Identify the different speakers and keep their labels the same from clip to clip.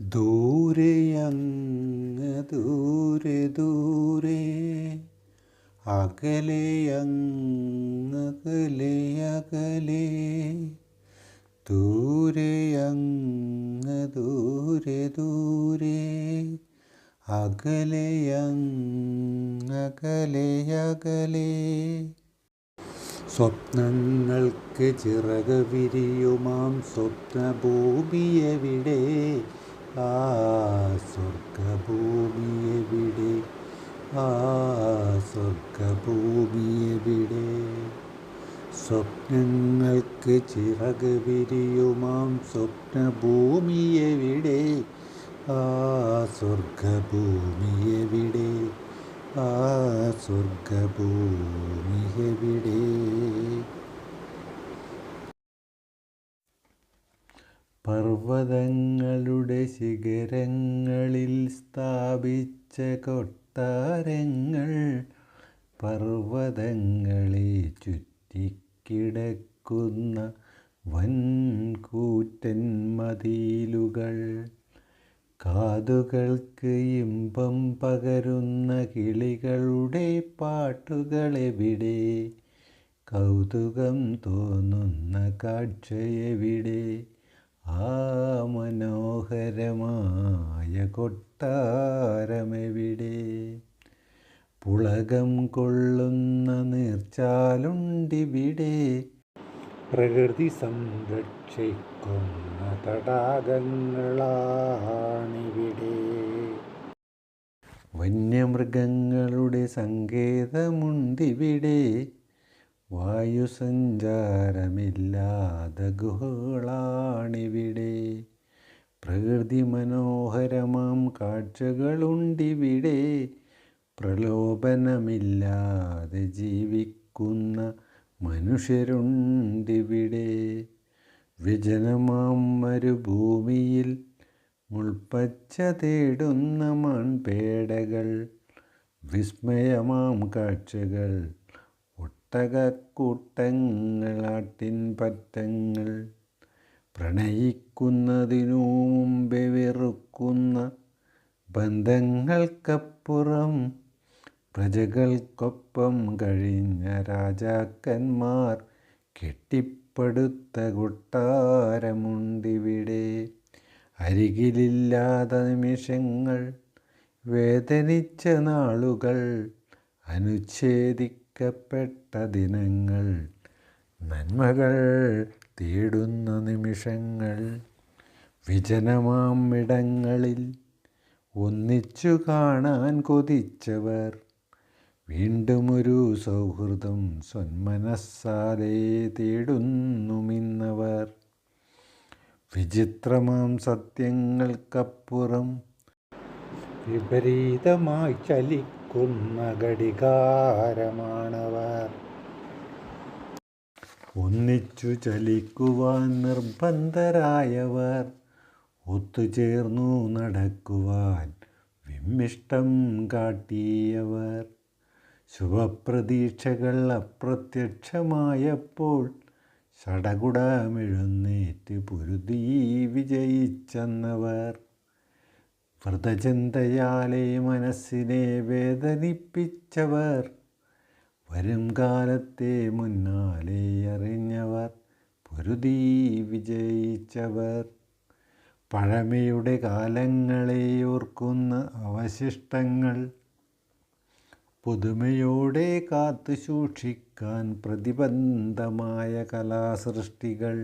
Speaker 1: ദൂരെയങ്ങ് ദൂരെ ദൂരെ അകലെയങ്ങകലെ അകലെ ദൂരെയങ്ങ് ദൂരെ ദൂരെ അകലെയങ്ങകലെ അകലെ സ്വപ്നങ്ങൾക്ക് ചിറക് വിരിയുമാം സ്വപ്നഭൂമിയെവിടെ ആ ആ സ്വർഗഭൂമിയെവിടെ സ്വപ്നങ്ങൾക്ക് ചിറക് വിരിയുമാം സ്വപ്നഭൂമിയെവിടെ? ആ സ്വർഗഭൂമിയെവിടെ ആ സ്വർഗഭൂമിയെവിടെ പർവതങ്ങളുടെ ശിഖരങ്ങളിൽ സ്ഥാപിച്ച കൊട്ടാരങ്ങൾ പർവതങ്ങളെ ചുറ്റിക്കിടക്കുന്ന വൻകൂറ്റൻ മതിലുകൾ. കാതുകൾക്ക് ഇമ്പം പകരുന്ന കിളികളുടെ പാട്ടുകളെവിടെ? കൗതുകം തോന്നുന്ന കാഴ്ചയെവിടെ? ആ മനോഹരമായ കൊട്ടാരമെവിടെ? പുളകം കൊള്ളുന്ന നീർച്ചാലുണ്ടിവിടെ. പ്രകൃതി സംരക്ഷിക്കുന്ന തടാകങ്ങളാണിവിടെ. വന്യമൃഗങ്ങളുടെ സങ്കേതമുണ്ടിവിടെ. വായുസഞ്ചാരമില്ലാത്ത ഗുഹകളാണിവിടെ. പ്രകൃതി മനോഹരമാം കാഴ്ചകളുണ്ടിവിടെ. പ്രലോഭനമില്ലാതെ ജീവിക്കുന്ന മനുഷ്യരുണ്ടിവിടെ. വിജനമാം മരുഭൂമിയിൽ മുൾപ്പച്ച തേടുന്ന മൺപേടകൾ വിസ്മയമാം കാഴ്ചകൾ ഒട്ടകക്കൂട്ടങ്ങളാട്ടിൻ പറ്റങ്ങൾ പ്രണയിക്കുന്നതിനു മുമ്പേ വെറുക്കുന്ന ബന്ധങ്ങൾക്കപ്പുറം പ്രജകൾക്കൊപ്പം കഴിഞ്ഞ രാജാക്കന്മാർ കെട്ടിപ്പടുത്ത കൊട്ടാരമുണ്ടിവിടെ. അരികിലില്ലാത്ത നിമിഷങ്ങൾ വേദനിച്ച നാളുകൾ അനുച്ഛേദിക്കപ്പെട്ട ദിനങ്ങൾ നന്മകൾ തേടുന്ന നിമിഷങ്ങൾ വിജനമാം ഇടങ്ങളിൽ ഒന്നിച്ചു കാണാൻ കൊതിച്ചവർ വീണ്ടുമൊരു സൗഹൃദം സ്വന്മനസ്സാലെ തേടുന്നുമിന്നവർ. വിചിത്രമാം സത്യങ്ങൾക്കപ്പുറം വിപരീതമായി ചലിക്കുന്ന ഘടികാരമാണവർ ഒന്നിച്ചു ചലിക്കുവാൻ നിർബന്ധരായവർ. ഒത്തുചേർന്നു നടക്കുവാൻ വിമ്മിഷ്ടം കാട്ടിയവർ. ശുഭപ്രതീക്ഷകൾ അപ്രത്യക്ഷമായപ്പോൾ ചടകുടമെഴുന്നേറ്റ് പൊരുതി വിജയിച്ചെന്നവർ. വ്രതചിന്തയാലെ മനസ്സിനെ വേദനിപ്പിച്ചവർ വരും കാലത്തെ മുന്നാലെ അറിഞ്ഞവർ പൊരുതി വിജയിച്ചവർ. പഴമയുടെ കാലങ്ങളെ ഓർക്കുന്ന അവശിഷ്ടങ്ങൾ പുതുമയോടെ കാത്തു സൂക്ഷിക്കാൻ പ്രതിബന്ധമായ കലാസൃഷ്ടികൾ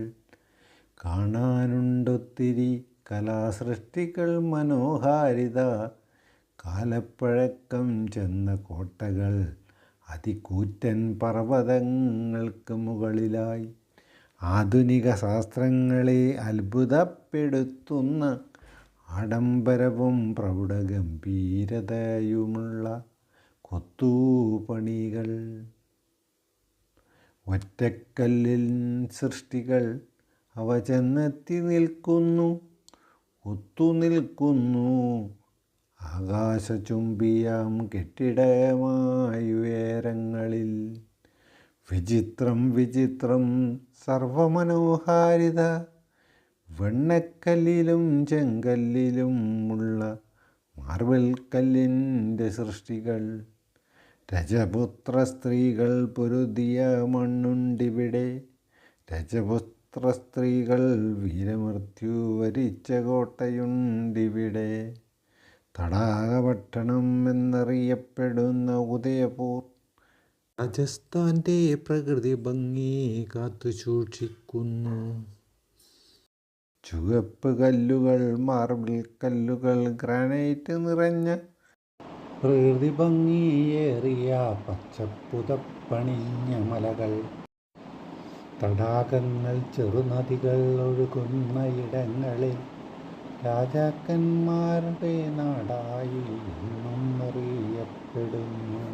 Speaker 1: കാണാനുണ്ടൊത്തിരി കലാസൃഷ്ടികൾ മനോഹാരിത കാലപ്പഴക്കം ചെന്ന കോട്ടകൾ അതികൂറ്റൻ പർവതങ്ങൾക്ക് മുകളിലായി ആധുനിക ശാസ്ത്രങ്ങളെ അത്ഭുതപ്പെടുത്തുന്ന ആഡംബരവും പ്രൗഢഗംഭീരതയുമുള്ള കൊത്തൂപണികൾ. ഒറ്റക്കല്ലിൽ സൃഷ്ടികൾ അവ ചെന്നെത്തി നിൽക്കുന്നു. ഒത്തുനിൽക്കുന്നു. ആകാശചുംബിയാം കെട്ടിടമായുയരങ്ങളിൽ വിചിത്രം വിചിത്രം സർവമനോഹാരിത വെണ്ണക്കല്ലിലും ചെങ്കല്ലിലും ഉള്ള മാർബിൾ കല്ലിന്റെ സൃഷ്ടികൾ. രജപുത്ര സ്ത്രീകൾ പൊരുതിയ മണ്ണുണ്ടിവിടെ. രജപുത്ര സ്ത്രീകൾ വീരമൃത്യു വരിച്ച കോട്ടയുണ്ടിവിടെ. തടാകപട്ടണം എന്നറിയപ്പെടുന്ന ഉദയപൂർ. രാജസ്ഥാന്റെ പ്രകൃതി ഭംഗി കാത്തു സൂക്ഷിക്കുന്നു. ചുവപ്പ് കല്ലുകൾ മാർബിൾ കല്ലുകൾ ഗ്രാനൈറ്റ് നിറഞ്ഞ പ്രകൃതി ഭംഗിയേറിയ പച്ചപ്പുതപ്പണിഞ്ഞ മലകൾ. തടാകങ്ങൾ ചെറുനദികൾ ഒഴുകുന്ന ഇടങ്ങളിൽ രാജാക്കന്മാരുടെ നാടായി ഇന്നും അറിയപ്പെടുന്നു